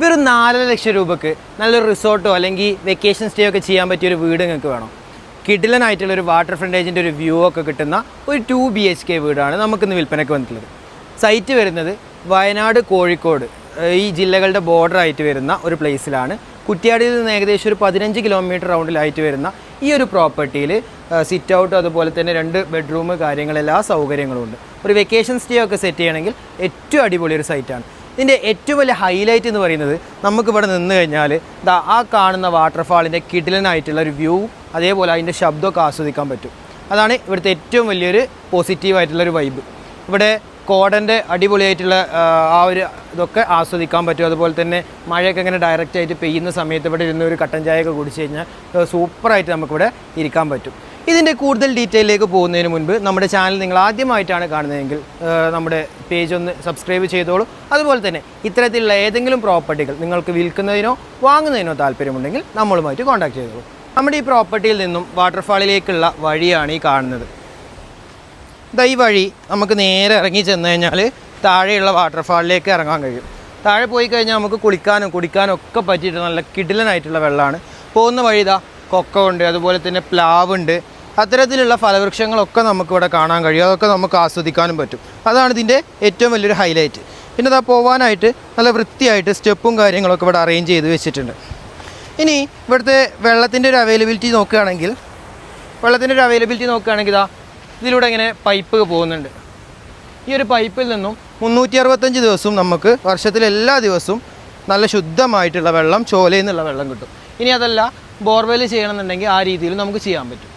വെറും നാലര ലക്ഷം രൂപക്ക് നല്ലൊരു റിസോർട്ടോ അല്ലെങ്കിൽ വെക്കേഷൻ സ്റ്റേ ഒക്കെ ചെയ്യാൻ പറ്റിയ ഒരു വീട് നിങ്ങൾക്ക് വേണം? കിഡിലനായിട്ടുള്ള ഒരു വാട്ടർ ഫ്രണ്ടേജിന്റെ ഒരു വ്യൂ ഒക്കെ കിട്ടുന്ന ഒരു ടു ബി എച്ച് കെ വീടാണ് നമുക്കിന്ന് വിൽപ്പനയ്ക്ക് വന്നിട്ടുള്ളത്. സൈറ്റ് വരുന്നത് വയനാട് കോഴിക്കോട് ഈ ജില്ലകളുടെ ബോർഡർ ആയിട്ട് വരുന്ന ഒരു പ്ലേസിലാണ് കുറ്റ്യാടിയിൽ നിന്ന് ഏകദേശം ഒരു പതിനഞ്ച് കിലോമീറ്റർ റൗണ്ടിലായിട്ട് വരുന്ന ഈ ഒരു പ്രോപ്പർട്ടിയിൽ സിറ്റ് ഔട്ട് അതുപോലെ തന്നെ രണ്ട് ബെഡ്റൂം കാര്യങ്ങൾ എല്ലാ സൗകര്യങ്ങളും ഉണ്ട് ഒരു വെക്കേഷൻ സ്റ്റേ ഒക്കെ സെറ്റ് ചെയ്യണമെങ്കിൽ ഏറ്റവും അടിപൊളി ഒരു സൈറ്റാണ് ഇതിന്റെ ഏറ്റവും വലിയ ഹൈലൈറ്റ് എന്ന് പറയുന്നത് നമുക്കിവിടെ നിന്ന് കഴിഞ്ഞാൽ ദാ ആ കാണുന്ന വാട്ടർഫാളിന്റെ കിടിലനായിട്ടുള്ള ഒരു വ്യൂ അതേപോലെ അതിന്റെ ശബ്ദമൊക്കെ ആസ്വദിക്കാൻ പറ്റും. അതാണ് ഇവിടുത്തെ ഏറ്റവും വലിയൊരു പോസിറ്റീവായിട്ടുള്ളൊരു വൈബ് ഇവിടെ കോടന്റെ അടിപൊളിയായിട്ടുള്ള ആ, ഒരു ഇതൊക്കെ ആസ്വദിക്കാൻ പറ്റും. അതുപോലെ തന്നെ മഴയൊക്കെ ഇങ്ങനെ ഡയറക്റ്റ് ആയിട്ട് പെയ്യുന്ന സമയത്ത് ഇവിടെ ഇരുന്ന് ഒരു കട്ടൻ ചായയൊക്കെ കുടിച്ച് കഴിഞ്ഞാൽ സൂപ്പറായിട്ട് നമുക്കിവിടെ ഇരിക്കാൻ പറ്റും. ഇതിന്റെ കൂടുതൽ ഡീറ്റെയിലേക്ക് പോകുന്നതിന് മുൻപ് നമ്മുടെ ചാനൽ നിങ്ങൾ ആദ്യമായിട്ടാണ് കാണുന്നതെങ്കിൽ നമ്മുടെ പേജ് ഒന്ന് സബ്സ്ക്രൈബ് ചെയ്തോളൂ. അതുപോലെ തന്നെ ഇത്തരത്തിലുള്ള ഏതെങ്കിലും പ്രോപ്പർട്ടികൾ നിങ്ങൾക്ക് വിൽക്കുന്നതിനോ വാങ്ങുന്നതിനോ താല്പര്യമുണ്ടെങ്കിൽ നമ്മളുമായിട്ട് കോൺടാക്ട് ചെയ്തോളൂ. നമ്മുടെ ഈ പ്രോപ്പർട്ടിയിൽ നിന്നും വാട്ടർഫാളിലേക്കുള്ള വഴിയാണ് ഈ കാണുന്നത്. ഈ വഴി നമുക്ക് നേരെ ഇറങ്ങി ചെന്ന് കഴിഞ്ഞാൽ താഴെയുള്ള വാട്ടർഫാളിലേക്ക് ഇറങ്ങാൻ കഴിയും. താഴെ പോയി കഴിഞ്ഞാൽ നമുക്ക് കുളിക്കാനും കുടിക്കാനും ഒക്കെ പറ്റിയിട്ട് നല്ല കിടിലനായിട്ടുള്ള വെള്ളമാണ്. പോകുന്ന വഴി ഇതാ കൊക്ക ഉണ്ട് അതുപോലെ തന്നെ പ്ലാവ് ഉണ്ട് അത്തരത്തിലുള്ള ഫലവൃക്ഷങ്ങളൊക്കെ നമുക്കിവിടെ കാണാൻ കഴിയും. അതൊക്കെ നമുക്ക് ആസ്വദിക്കാനും പറ്റും. അതാണ് ഇതിന്റെ ഏറ്റവും വലിയൊരു ഹൈലൈറ്റ് പിന്നെ ഇതാ പോകാനായിട്ട് നല്ല വൃത്തിയായിട്ട് സ്റ്റെപ്പും കാര്യങ്ങളൊക്കെ ഇവിടെ അറേഞ്ച് ചെയ്ത് വെച്ചിട്ടുണ്ട്. ഇനി ഇവിടുത്തെ വെള്ളത്തിന്റെ ഒരു അവൈലബിലിറ്റി നോക്കുകയാണെങ്കിൽ വെള്ളത്തിന്റെ ഒരു അവൈലബിലിറ്റി നോക്കുകയാണെങ്കിൽ ഇതാ ഇതിലൂടെ ഇങ്ങനെ പൈപ്പ് പോകുന്നുണ്ട്. ഈ ഒരു പൈപ്പിൽ നിന്നും മുന്നൂറ്റി അറുപത്തഞ്ച് ദിവസവും നമുക്ക് വർഷത്തിലെല്ലാ ദിവസവും നല്ല ശുദ്ധമായിട്ടുള്ള വെള്ളം ചോലയിൽ നിന്നുള്ള വെള്ളം കിട്ടും. ഇനി അതല്ല ബോർവെൽ ചെയ്യണമെന്നുണ്ടെങ്കിൽ ആ രീതിയിൽ നമുക്ക് ചെയ്യാൻ പറ്റും.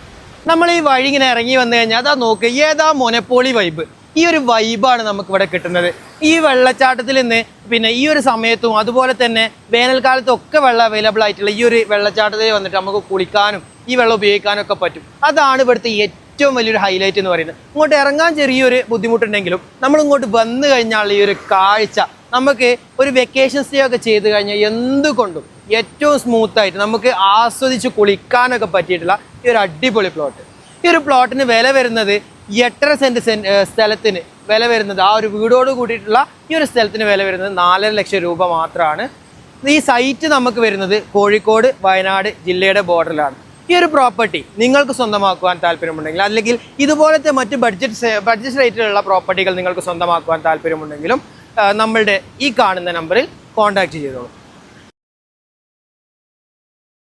നമ്മൾ ഈ വഴി ഇങ്ങനെ ഇറങ്ങി വന്നു കഴിഞ്ഞാൽ അതാ നോക്ക് ഏതാ മൊനപ്പോളി വൈബ് ഈ ഒരു വൈബാണ് നമുക്ക് ഇവിടെ കിട്ടുന്നത്. ഈ വെള്ളച്ചാട്ടത്തിൽ നിന്ന് പിന്നെ ഈ ഒരു സമയത്തും അതുപോലെ തന്നെ വേനൽക്കാലത്തും ഒക്കെ വെള്ളം അവൈലബിൾ ആയിട്ടുള്ള ഈ ഒരു വെള്ളച്ചാട്ടത്തിൽ വന്നിട്ട് നമുക്ക് കുളിക്കാനും ഈ വെള്ളം ഉപയോഗിക്കാനും ഒക്കെ പറ്റും. അതാണ് ഇവിടുത്തെ ഏറ്റവും വലിയൊരു ഹൈലൈറ്റ് എന്ന് പറയുന്നത് ഇങ്ങോട്ട് ഇറങ്ങാൻ ചെറിയൊരു ബുദ്ധിമുട്ടുണ്ടെങ്കിലും നമ്മൾ ഇങ്ങോട്ട് വന്നു കഴിഞ്ഞാൽ ഈ ഒരു കാഴ്ച നമുക്ക് ഒരു വെക്കേഷൻ സ്റ്റേ ഒക്കെ ചെയ്ത് കഴിഞ്ഞാൽ എന്തുകൊണ്ടും ഏറ്റവും സ്മൂത്തായിട്ട് നമുക്ക് ആസ്വദിച്ച് കുളിക്കാനൊക്കെ പറ്റിയിട്ടുള്ള ഈ ഒരു അടിപൊളി പ്ലോട്ട് ഈ ഒരു പ്ലോട്ടിന് വില വരുന്നത് എട്ടര സെന്റ് സ്ഥലത്തിന് വില വരുന്നത്. ആ ഒരു വീടോട് കൂടിയിട്ടുള്ള ഈ ഒരു സ്ഥലത്തിന് വില വരുന്നത് നാലര ലക്ഷം രൂപ മാത്രമാണ്. ഈ സൈറ്റ് നമുക്ക് വരുന്നത് കോഴിക്കോട് വയനാട് ജില്ലയുടെ ബോർഡറിലാണ് ഈ ഒരു പ്രോപ്പർട്ടി നിങ്ങൾക്ക് സ്വന്തമാക്കുവാൻ താല്പര്യമുണ്ടെങ്കിൽ അല്ലെങ്കിൽ ഇതുപോലത്തെ മറ്റ് ബഡ്ജറ്റ് ബഡ്ജറ്റ് റേറ്റിലുള്ള പ്രോപ്പർട്ടികൾ നിങ്ങൾക്ക് സ്വന്തമാക്കുവാൻ താല്പര്യമുണ്ടെങ്കിലും നമ്മളുടെ ഈ കാണുന്ന നമ്പറിൽ കോൺടാക്റ്റ് ചെയ്തോളൂ.